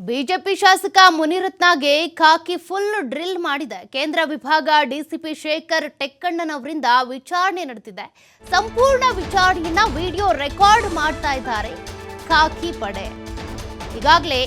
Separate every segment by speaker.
Speaker 1: BJP ಶಾಸಕ ಮುನಿರತ್ನಗೆ ಖಾಕಿ full drill ಮಾಡಿದೆ. ಕೇಂದ್ರ ವಿಭಾಗ ಡಿಸಿಪಿ ಶೇಖರ್ ಟೆಕ್ಕಣ್ಣನವರಿಂದ ವಿಚಾರಣೆ ನಡೆದಿದೆ. ಸಂಪೂರ್ಣ ವಿಚಾರಣೆಯನ್ನ ವಿಡಿಯೋ ರೆಕಾರ್ಡ್ ಮಾಡ್ತಾ ಇದ್ದಾರೆ. ಖಾಕಿ ಪಡೆ. ಈಗಾಗಲೇ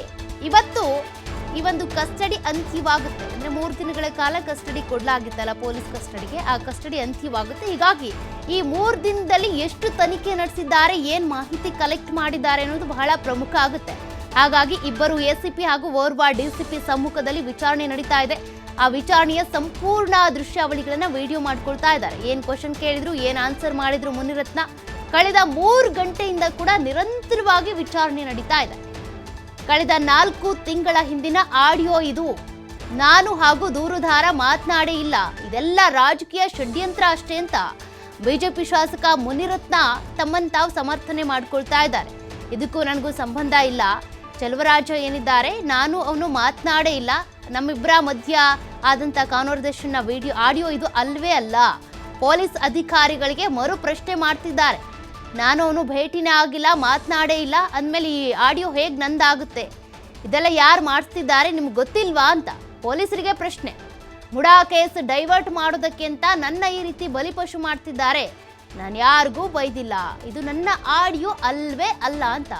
Speaker 1: ಇವತ್ತು ಈ ಒಂದು ಕಸ್ಟಡಿ ಅಂತ್ಯವಾಗುತ್ತೆ. ಅಂದ್ರೆ ಮೂರು ದಿನಗಳ ಕಾಲ ಕಸ್ಟಡಿ ಕೊಡಲಾಗಿತ್ತಲ್ಲ, ಪೊಲೀಸ್ ಕಸ್ಟಡಿಗೆ. ಆ ಕಸ್ಟಡಿ ಅಂತ್ಯವಾಗುತ್ತೆ. ಹೀಗಾಗಿ ಈ ಮೂರು ದಿನದಲ್ಲಿ ಎಷ್ಟು ತನಿಖೆ ನಡೆಸಿದ್ದಾರೆ, ಏನ್ ಮಾಹಿತಿ ಕಲೆಕ್ಟ್ ಮಾಡಿದ್ದಾರೆ ಅನ್ನೋದು ಬಹಳ ಪ್ರಮುಖ ಆಗುತ್ತೆ. ಹಾಗಾಗಿ ಇಬ್ಬರು ಎಸಿಪಿ ಹಾಗೂ ಓರ್ವ ಡಿಸಿಪಿ ಸಮ್ಮುಖದಲ್ಲಿ ವಿಚಾರಣೆ ನಡೀತಾ ಇದೆ. ಆ ವಿಚಾರಣೆಯ ಸಂಪೂರ್ಣ ದೃಶ್ಯಾವಳಿಗಳನ್ನ ವಿಡಿಯೋ ಮಾಡ್ಕೊಳ್ತಾ ಇದ್ದಾರೆ. ಏನ್ ಕ್ವಶನ್ ಕೇಳಿದ್ರು, ಏನ್ ಆನ್ಸರ್ ಮಾಡಿದ್ರು ಮುನಿರತ್ನ. ಕಳೆದ ಮೂರು ಗಂಟೆಯಿಂದ ಕೂಡ ನಿರಂತರವಾಗಿ ವಿಚಾರಣೆ ನಡೀತಾ ಇದೆ. ಕಳೆದ ನಾಲ್ಕು ತಿಂಗಳ ಹಿಂದಿನ ಆಡಿಯೋ ಇದು. ನಾನು ಹಾಗೂ ದೂರುದಾರ ಮಾತನಾಡೇ ಇಲ್ಲ. ಇದೆಲ್ಲ ರಾಜಕೀಯ ಷಡ್ಯಂತ್ರ ಅಷ್ಟೇ ಅಂತ. ಬಿಜೆಪಿ ಶಾಸಕ ಮುನಿರತ್ನ ತಮ್ಮನ್ನು ತಾವು ಸಮರ್ಥನೆ ಮಾಡ್ಕೊಳ್ತಾ ಇದ್ದಾರೆ. ಇದಕ್ಕೂ ನನಗೂ ಸಂಬಂಧ ಇಲ್ಲ. ಚಲುವರಾಜ ಏನಿದ್ದಾರೆ, ನಾನು ಅವನು ಮಾತನಾಡೇ ಇಲ್ಲ. ನಮ್ಮಿಬ್ಬರ ಮಧ್ಯ ಆದಂಥ ಕಾನ್ವರ್ಸೇಷನ್ನ ವಿಡಿಯೋ, ಆಡಿಯೋ ಇದು ಅಲ್ವೇ ಅಲ್ಲ. ಪೊಲೀಸ್ ಅಧಿಕಾರಿಗಳಿಗೆ ಮರು ಪ್ರಶ್ನೆ ಮಾಡ್ತಿದ್ದಾರೆ. ನಾನು ಅವನು ಭೇಟಿನೇ ಆಗಿಲ್ಲ, ಮಾತನಾಡೇ ಇಲ್ಲ. ಅಂದಮೇಲೆ ಈ ಆಡಿಯೋ ಹೇಗೆ ನಂದಾಗುತ್ತೆ? ಇದೆಲ್ಲ ಯಾರು ಮಾಡಿಸ್ತಿದ್ದಾರೆ ನಿಮ್ಗೆ ಗೊತ್ತಿಲ್ವಾ ಅಂತ ಪೊಲೀಸರಿಗೆ ಪ್ರಶ್ನೆ. ಮುಡಾ ಕೇಸ್ ಡೈವರ್ಟ್ ಮಾಡೋದಕ್ಕಿಂತ ನನ್ನ ಈ ರೀತಿ ಬಲಿಪಶು ಮಾಡ್ತಿದ್ದಾರೆ. ನಾನು ಯಾರಿಗೂ ಬೈದಿಲ್ಲ. ಇದು ನನ್ನ ಆಡಿಯೋ ಅಲ್ವೇ ಅಲ್ಲ ಅಂತ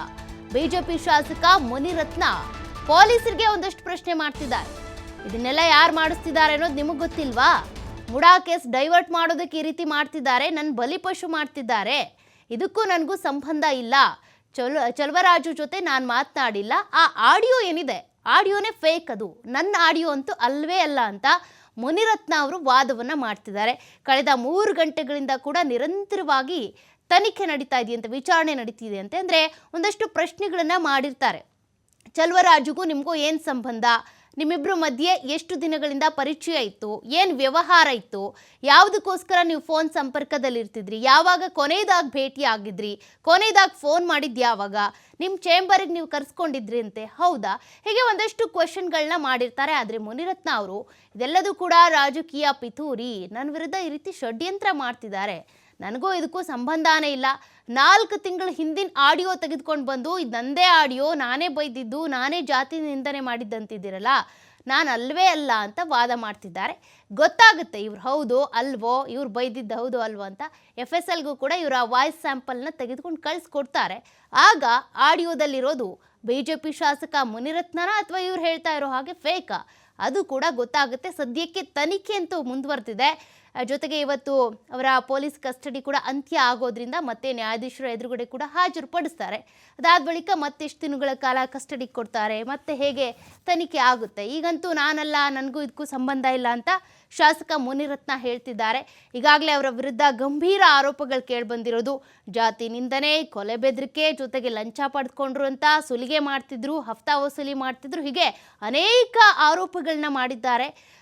Speaker 1: ಬಿಜೆಪಿ ಶಾಸಕ ಮುನಿರತ್ನ ಪೊಲೀಸರಿಗೆ ಒಂದಷ್ಟು ಪ್ರಶ್ನೆ ಮಾಡ್ತಿದ್ದಾರೆ. ಇದನ್ನೆಲ್ಲ ಯಾರು ಮಾಡಿಸ್ತಿದ್ದಾರೆ ಅನ್ನೋದು ನಿಮಗೆ ಗೊತ್ತಿಲ್ವಾ? ಮುಡಾ ಕೇಸ್ ಡೈವರ್ಟ್ ಮಾಡೋದಕ್ಕೆ ಈ ರೀತಿ ಮಾಡ್ತಿದ್ದಾರೆ ನನ್ನ ಬಲಿಪಶು ಮಾಡ್ತಿದ್ದಾರೆ. ಇದಕ್ಕೂ ನನಗೂ ಸಂಬಂಧ ಇಲ್ಲ. ಚಲ, ಚಲವರಾಜು ಜೊತೆ ನಾನು ಮಾತನಾಡಿಲ್ಲ. ಆ ಆಡಿಯೋ ಏನಿದೆ? ಆಡಿಯೋನೇ ಫೇಕ್ ಅದು. ನನ್ನ ಆಡಿಯೋ ಅಂತೂ ಅಲ್ವೇ ಅಲ್ಲ ಅಂತ ಮುನಿರತ್ನ ಅವರು ವಾದವನ್ನು ಮಾಡ್ತಿದ್ದಾರೆ. ಕಳೆದ ಮೂರು ಗಂಟೆಗಳಿಂದ ಕೂಡ ನಿರಂತರವಾಗಿ ತನಿಖೆ ನಡೀತಾ ಇದೆಯಂತೆ ವಿಚಾರಣೆ ನಡೀತಿದೆ ಅಂತೆ ಅಂದರೆ ಒಂದಷ್ಟು ಪ್ರಶ್ನೆಗಳನ್ನು ಮಾಡಿರ್ತಾರೆ. ಚಲ್ವರಾಜುಗೂ ನಿಮಗೂ ಏನು ಸಂಬಂಧ? ನಿಮ್ಮಿಬ್ಬರ ಮಧ್ಯೆ ಎಷ್ಟು ದಿನಗಳಿಂದ ಪರಿಚಯ ಇತ್ತು? ಏನು ವ್ಯವಹಾರ ಇತ್ತು? ಯಾವುದಕ್ಕೋಸ್ಕರ ನೀವು ಫೋನ್ ಸಂಪರ್ಕದಲ್ಲಿ ಇರ್ತಿದ್ರಿ ಯಾವಾಗ ಕೊನೆಯದಾಗಿ ಭೇಟಿ ಆಗಿದ್ರಿ? ಕೊನೆಯದಾಗಿ ಫೋನ್ ಮಾಡಿದ್ದು ಯಾವಾಗ? ನಿಮ್ಮ ಚೇಂಬರಿಗೆ ನೀವು ಕರೆಸ್ಕೊಂಡಿದ್ರಿ ಅಂತೆ ಹೌದಾ? ಹೀಗೆ ಒಂದಷ್ಟು ಕ್ವಶನ್ಗಳನ್ನ ಮಾಡಿರ್ತಾರೆ ಆದರೆ ಮುನಿರತ್ನ ಅವರು. ಇದೆಲ್ಲದೂ ಕೂಡ ರಾಜಕೀಯ ಪಿತೂರಿ. ನನ್ನ ವಿರುದ್ಧ ಈ ರೀತಿ ಷಡ್ಯಂತ್ರ ಮಾಡ್ತಿದ್ದಾರೆ. ನನಗೂ ಇದಕ್ಕೂ ಸಂಬಂಧನೇ ಇಲ್ಲ. ನಾಲ್ಕು ತಿಂಗಳ ಹಿಂದಿನ ಆಡಿಯೋ ತೆಗೆದುಕೊಂಡು ಬಂದು, ಇದು ನಂದೇ ಆಡಿಯೋ, ನಾನೇ ಬೈದಿದ್ದು, ನಾನೇ ಜಾತಿ ನಿಂದನೆ ಮಾಡಿದ್ದಂತಿದ್ದೀರಲ್ಲ, ನಾನು ಅಲ್ವೇ ಅಲ್ಲ ಅಂತ ವಾದ ಮಾಡ್ತಿದ್ದಾರೆ. ಗೊತ್ತಾಗುತ್ತೆ ಇವ್ರು ಹೌದು ಅಲ್ವೋ, ಇವ್ರು ಬೈದಿದ್ದು ಹೌದು ಅಲ್ವೋ ಅಂತ ಎಫ್ ಎಸ್ ಎಲ್ಗೂ ಕೂಡ ಆ ವಾಯ್ಸ್ ಸ್ಯಾಂಪಲ್ನ ತೆಗೆದುಕೊಂಡು ಕಳಿಸ್ಕೊಡ್ತಾರೆ. ಆಗ ಆಡಿಯೋದಲ್ಲಿರೋದು ಬಿ ಜೆ ಪಿ ಶಾಸಕ ಮುನಿರತ್ನನ ಅಥವಾ ಇವ್ರು ಹೇಳ್ತಾ ಇರೋ ಹಾಗೆ ಫೇಕಾ ಅದು ಕೂಡ ಗೊತ್ತಾಗುತ್ತೆ. ಸದ್ಯಕ್ಕೆ ತನಿಖೆ ಅಂತೂ ಮುಂದುವರೆದಿದೆ. ಜೊತೆಗೆ ಇವತ್ತು ಅವರ ಪೊಲೀಸ್ ಕಸ್ಟಡಿ ಕೂಡ ಅಂತ್ಯ ಆಗೋದ್ರಿಂದ ಮತ್ತೆ ನ್ಯಾಯಾಧೀಶರ ಎದುರುಗಡೆ ಕೂಡ ಹಾಜರುಪಡಿಸ್ತಾರೆ. ಅದಾದ ಬಳಿಕ ಮತ್ತೆಷ್ಟು ದಿನಗಳ ಕಾಲ ಕಸ್ಟಡಿ ಕೊಡ್ತಾರೆ. ಮತ್ತೆ ಹೇಗೆ ತನಿಖೆ ಆಗುತ್ತೆ? ಈಗಂತೂ ನಾನಲ್ಲ, ನನಗೂ ಇದಕ್ಕೂ ಸಂಬಂಧ ಇಲ್ಲ ಅಂತ ಶಾಸಕ ಮುನಿರತ್ನ ಹೇಳ್ತಿದ್ದಾರೆ. ಈಗಾಗಲೇ ಅವರ ವಿರುದ್ಧ ಗಂಭೀರ ಆರೋಪಗಳು ಕೇಳಿಬಂದಿರೋದು ಜಾತಿ ನಿಂದನೆ, ಕೊಲೆ ಬೆದರಿಕೆ, ಜೊತೆಗೆ ಲಂಚ ಪಡೆದುಕೊಂಡ್ರು ಅಂತ ಸುಲಿಗೆ ಮಾಡ್ತಿದ್ರು, ಹಫ್ತಾ ವಸೂಲಿ ಮಾಡ್ತಿದ್ರು. ಹೀಗೆ ಅನೇಕ ಆರೋಪಗಳನ್ನ ಮಾಡಿದ್ದಾರೆ.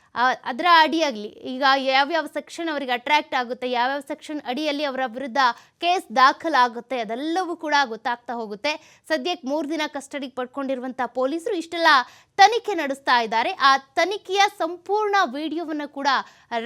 Speaker 1: ಅದರ ಅಡಿಯಾಗಲಿ ಈಗ ಯಾವ್ಯಾವ ಸೆಕ್ಷನ್ ಅವರಿಗೆ ಅಟ್ರಾಕ್ಟ್ ಆಗುತ್ತೆ, ಯಾವ್ಯಾವ ಸೆಕ್ಷನ್ ಅಡಿಯಲ್ಲಿ ಅವರ ವಿರುದ್ಧ ಕೇಸ್ ದಾಖಲಾಗುತ್ತೆ, ಅದೆಲ್ಲವೂ ಕೂಡ ಗೊತ್ತಾಗ್ತಾ ಹೋಗುತ್ತೆ. ಸದ್ಯಕ್ಕೆ ಮೂರು ದಿನ ಕಸ್ಟಡಿಗೆ ಪಡ್ಕೊಂಡಿರುವಂಥ ಪೊಲೀಸರು ಇಷ್ಟೆಲ್ಲ ತನಿಖೆ ನಡೆಸ್ತಾ ಇದ್ದಾರೆ. ಆ ತನಿಖೆಯ ಸಂಪೂರ್ಣ ವಿಡಿಯೋವನ್ನು ಕೂಡ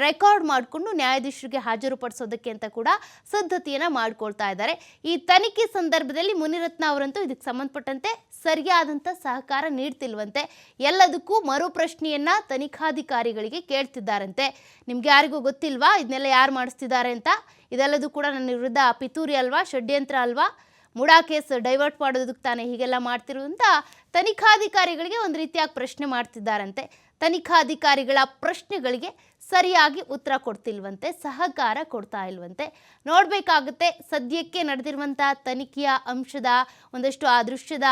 Speaker 1: ರೆಕಾರ್ಡ್ ಮಾಡಿಕೊಂಡು ನ್ಯಾಯಾಧೀಶರಿಗೆ ಹಾಜರುಪಡಿಸೋದಕ್ಕೆ ಅಂತ ಕೂಡ ಸಿದ್ಧತೆಯನ್ನು ಮಾಡ್ಕೊಳ್ತಾ ಇದ್ದಾರೆ. ಈ ತನಿಖೆ ಸಂದರ್ಭದಲ್ಲಿ ಮುನಿರತ್ನ ಅವರಂತೂ ಇದಕ್ಕೆ ಸಂಬಂಧಪಟ್ಟಂತೆ ಸರಿಯಾದಂಥ ಸಹಕಾರ ನೀಡ್ತಿಲ್ವಂತೆ. ಎಲ್ಲದಕ್ಕೂ ಮರುಪ್ರಶ್ನೆಯನ್ನು ತನಿಖಾಧಿಕಾರಿಗಳಿಗೆ ಕೇಳ್ತಿದ್ದಾರಂತೆ. ನಿಮ್ಗೆ ಯಾರಿಗೂ ಗೊತ್ತಿಲ್ವಾ? ಇದನ್ನೆಲ್ಲ ಯಾರು ಮಾಡಿಸ್ತಿದ್ದಾರೆ ಅಂತ? ಇದೆಲ್ಲದೂ ಕೂಡ ನನ್ನ ವಿರುದ್ಧ ಪಿತೂರಿ ಅಲ್ವಾ? ಷಡ್ಯಂತ್ರ ಅಲ್ವಾ? ಮುಡಾ ಕೇಸ್ ಡೈವರ್ಟ್ ಮಾಡೋದಕ್ಕೆ ತಾನೇ ಹೀಗೆಲ್ಲ ಮಾಡ್ತಿರುವಂತ ತನಿಖಾಧಿಕಾರಿಗಳಿಗೆ ಒಂದು ರೀತಿಯಾಗಿ ಪ್ರಶ್ನೆ ಮಾಡ್ತಿದ್ದಾರಂತೆ. ತನಿಖಾಧಿಕಾರಿಗಳ ಪ್ರಶ್ನೆಗಳಿಗೆ ಸರಿಯಾಗಿ ಉತ್ತರ ಕೊಡ್ತಿಲ್ವಂತೆ, ಸಹಕಾರ ಕೊಡ್ತಾ ಇಲ್ವಂತೆ. ನೋಡಬೇಕಾಗುತ್ತೆ ಸದ್ಯಕ್ಕೆ ನಡೆದಿರುವಂಥ ತನಿಖೆಯ ಅಂಶದ ಒಂದಷ್ಟು ಆ ದೃಶ್ಯದ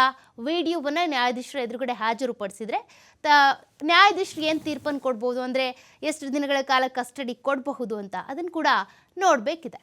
Speaker 1: ವಿಡಿಯೋವನ್ನು ನ್ಯಾಯಾಧೀಶರ ಎದುರುಗಡೆ ಹಾಜರುಪಡಿಸಿದ್ರೆ, ತ ನ್ಯಾಯಾಧೀಶರು ಏನು ತೀರ್ಪನ್ನು ಕೊಡ್ಬೋದು ಅಂದರೆ ಎಷ್ಟು ದಿನಗಳ ಕಾಲ ಕಸ್ಟಡಿ ಕೊಡಬಹುದು ಅಂತ ಅದನ್ನು ಕೂಡ ನೋಡಬೇಕಿದೆ.